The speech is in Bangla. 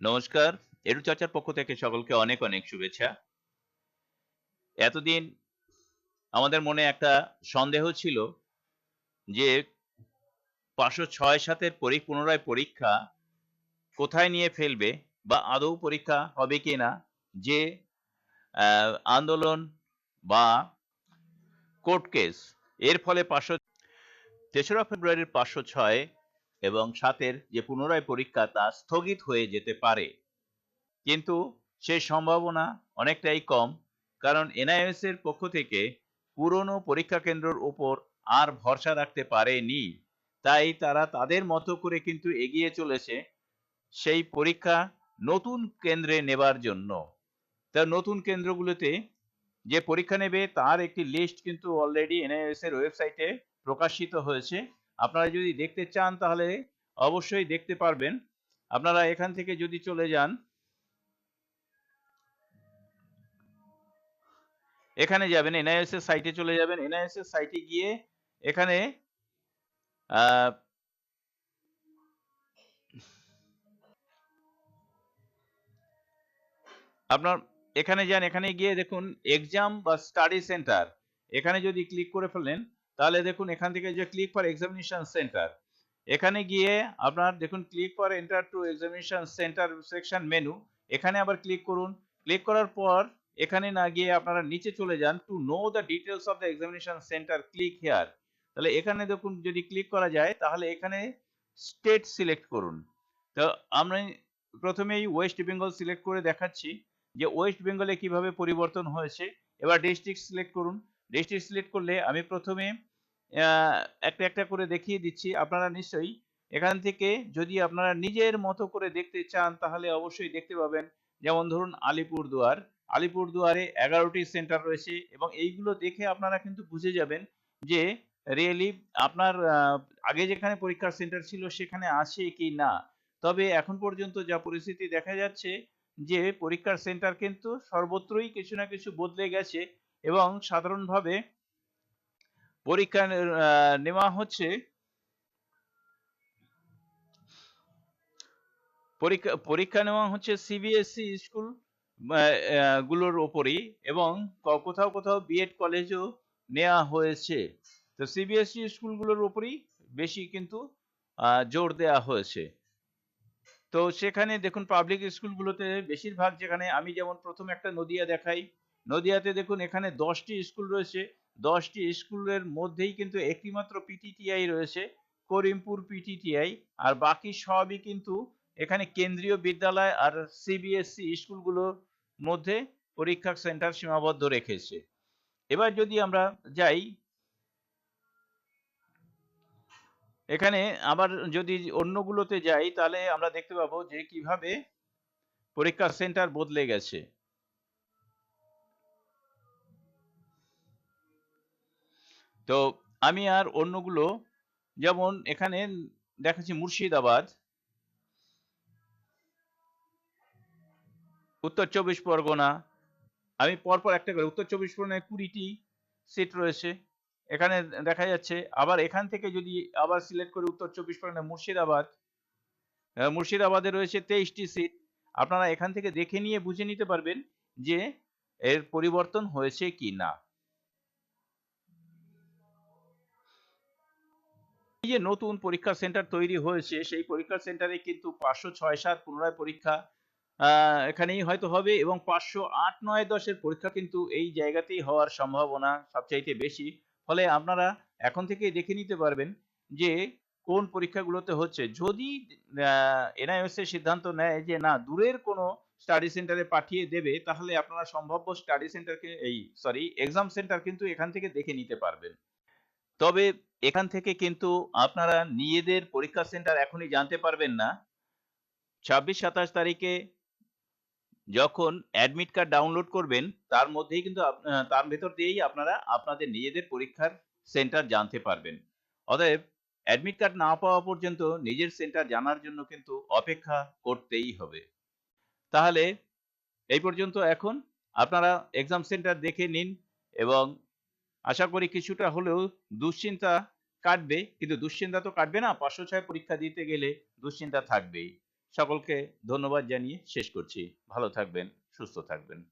নমস্কার এরু চর্চার পক্ষ থেকে সকলকে অনেক অনেক শুভেচ্ছা। এতদিন আমাদের মনে একটা সন্দেহ ছিল যে পাঁচশো ছয় সাতের পুনরায় পরীক্ষা কোথায় নিয়ে ফেলবে বা আদৌ পরীক্ষা হবে কি না, যে আন্দোলন বা কোর্ট কেস। এর ফলে পাঁচশো, তেসরা ফেব্রুয়ারির পাঁচশো ছয় এবং সাতের যে পুনরায় পরীক্ষা তা স্থগিত হয়ে যেতে পারে। কিন্তু সেই সম্ভাবনা অনেকটাই কম, কারণ এনআইএস এর পক্ষ থেকে পুরনো পরীক্ষা কেন্দ্রের উপর আর ভরসা রাখতে পারেনি। তাই তারা তাদের মতো করে কিন্তু এগিয়ে চলেছে সেই পরীক্ষা নতুন কেন্দ্রে নেবার জন্য। তা নতুন কেন্দ্রগুলোতে যে পরীক্ষা নেবে তার একটি লিস্ট কিন্তু অলরেডি এনআইএস এর ওয়েবসাইটে প্রকাশিত হয়েছে। আপনারা যদি দেখতে চান তাহলে অবশ্যই দেখতে পারবেন। আপনারা এখান থেকে যদি চলে যান, এখানে যাবেন এনআইএস এর সাইটে চলে যাবেন। এনআইএস এর সাইটে গিয়ে এখানে আপনার, এখানে যান, এখানে গিয়ে দেখুন এক্সাম বা স্টাডি সেন্টার এখানে যদি ক্লিক করে ফেলেন তাহলে দেখুন এখান থেকে যে ক্লিক ফর এক্সামিনেশন সেন্টার এখানে গিয়ে আপনার দেখুন click for enter to examination centre section menu এখানে আবার ক্লিক করুন। ক্লিক করার পর এখানে না গিয়ে আপনারা নিচে চলে যান to know the details of the examination centre click here তাহলে এখানে দেখুন যদি ক্লিক করা যায় তাহলে এখানে স্টেট সিলেক্ট করুন। তো আমরা প্রথমেই ওয়েস্ট বেঙ্গল সিলেক্ট করে দেখাচ্ছি যে ওয়েস্ট বেঙ্গলে কীভাবে পরিবর্তন হয়েছে। এবার ডিস্ট্রিক্ট সিলেক্ট করুন। ডিস্ট্রিক্ট সিলেক্ট করলে আমি প্রথমে একটা একটা করে দেখিয়ে দিচ্ছি। আপনারা নিশ্চয়ই এখান থেকে যদি আপনারা নিজের মতো করে দেখতে চান, তাহলে অবশ্যই দেখতে পাবেন। যেমন ধরুন আলিপুরদুয়ার আলিপুরদুয়ারে এগারোটি সেন্টার রয়েছে এবং এইগুলো দেখে আপনারা কিন্তু বুঝে যাবেন যে রিয়েলি আপনার আগে যেখানে পরীক্ষার সেন্টার ছিল সেখানে আছে কি না। তবে এখন পর্যন্ত যা পরিস্থিতি দেখা যাচ্ছে যে পরীক্ষার সেন্টার কিন্তু সর্বত্রই কিছু না কিছু বদলে গেছে এবং সাধারণভাবে পরীক্ষা নেওয়া হচ্ছে। পরীক্ষা পরীক্ষা নেওয়া হচ্ছে সিবিএসই স্কুলগুলোর ওপরই এবং কোথাও কোথাও বিএড কলেজও নেওয়া হয়েছে। তো সিবিএসই স্কুলগুলোর ওপরই বেশি কিন্তু জোর দেওয়া হয়েছে। তো সেখানে দেখুন পাবলিক স্কুলগুলোতে বেশিরভাগ যেখানে আমি যেমন প্রথম একটা নদিয়া দেখাই, নদিয়াতে দেখুন এখানে দশটি স্কুল রয়েছে। দশটি স্কুলের মধ্যেই কিন্তু একটি মাত্র পিটিটিআই রয়েছে, করিমপুর পিটিটিআই আর বাকি সবই কিন্তু এখানে কেন্দ্রীয় বিদ্যালয় আর সিবিএসসি স্কুলগুলোর মধ্যে পরীক্ষা সেন্টার সীমাবদ্ধ রেখেছে। এবার যদি আমরা যাই, এখানে আবার যদি অন্যগুলোতে যাই, তাহলে আমরা দেখতে পাবো যে কীভাবে পরীক্ষা সেন্টার বদলে গেছে। তো আমি আর অন্যগুলো, যেমন এখানে দেখাচ্ছি মুর্শিদাবাদ। উত্তর চব্বিশ পরগনা। আমি পরপর একটা করে, উত্তর চব্বিশ পরগনায় কুড়িটি সিট রয়েছে। এখানে দেখা যাচ্ছে, আবার এখান থেকে যদি আবার সিলেক্ট করি উত্তর চব্বিশ পরগনা, মুর্শিদাবাদ। মুর্শিদাবাদে রয়েছে তেইশটি সিট আপনারা এখান থেকে দেখে নিয়ে বুঝে নিতে পারবেন যে এর পরিবর্তন হয়েছে কি না যে নতুন পরীক্ষা সেন্টার তৈরি হয়েছে, সেই পরীক্ষা সেন্টারে কিন্তু পাঁচশো ছয় সাত পুনরায় পরীক্ষা এখানেই হয়তো হবে এবং পাঁচশো আট নয় দশের পরীক্ষা কিন্তু এই জায়গাতেই হওয়ার সম্ভাবনা সবচাইতে বেশি। ফলে আপনারা এখন থেকেই দেখে নিতে পারবেন যে কোন পরীক্ষাগুলোতে হচ্ছে। যদি এনআইএস এর সিদ্ধান্ত নেয় যে না, দূরের কোনো স্টাডি সেন্টারে পাঠিয়ে দেবে, তাহলে আপনারা সম্ভাব্য স্টাডি সেন্টারকে এই সরি এক্সাম সেন্টার কিন্তু এখান থেকে দেখে নিতে পারবেন। তবে এখান থেকে কিন্তু আপনারা নিজেদের পরীক্ষা সেন্টার এখনই জানতে পারবেন না। ছাব্বিশ, সাতাশ তারিখে যখন অ্যাডমিট কার্ড ডাউনলোড করবেন, তার মধ্যেই কিন্তু তার ভেতর দিয়েই আপনারা আপনাদের নিজেদের পরীক্ষার সেন্টার জানতে পারবেন। অতএব অ্যাডমিট কার্ড না পাওয়া পর্যন্ত নিজের সেন্টার জানার জন্য কিন্তু অপেক্ষা করতেই হবে। তাহলে এই পর্যন্ত এখন। আপনারা এক্সাম সেন্টার দেখে নিন এবং আশা করি কিছুটা হলেও দুশ্চিন্তা কাটবে, কিন্তু দুশ্চিন্তা তো কাটবে না। পাঁচশো ছয় পরীক্ষা দিতে গেলে দুশ্চিন্তা থাকবেই। সকলকে ধন্যবাদ জানিয়ে শেষ করছি। ভালো থাকবেন, সুস্থ থাকবেন।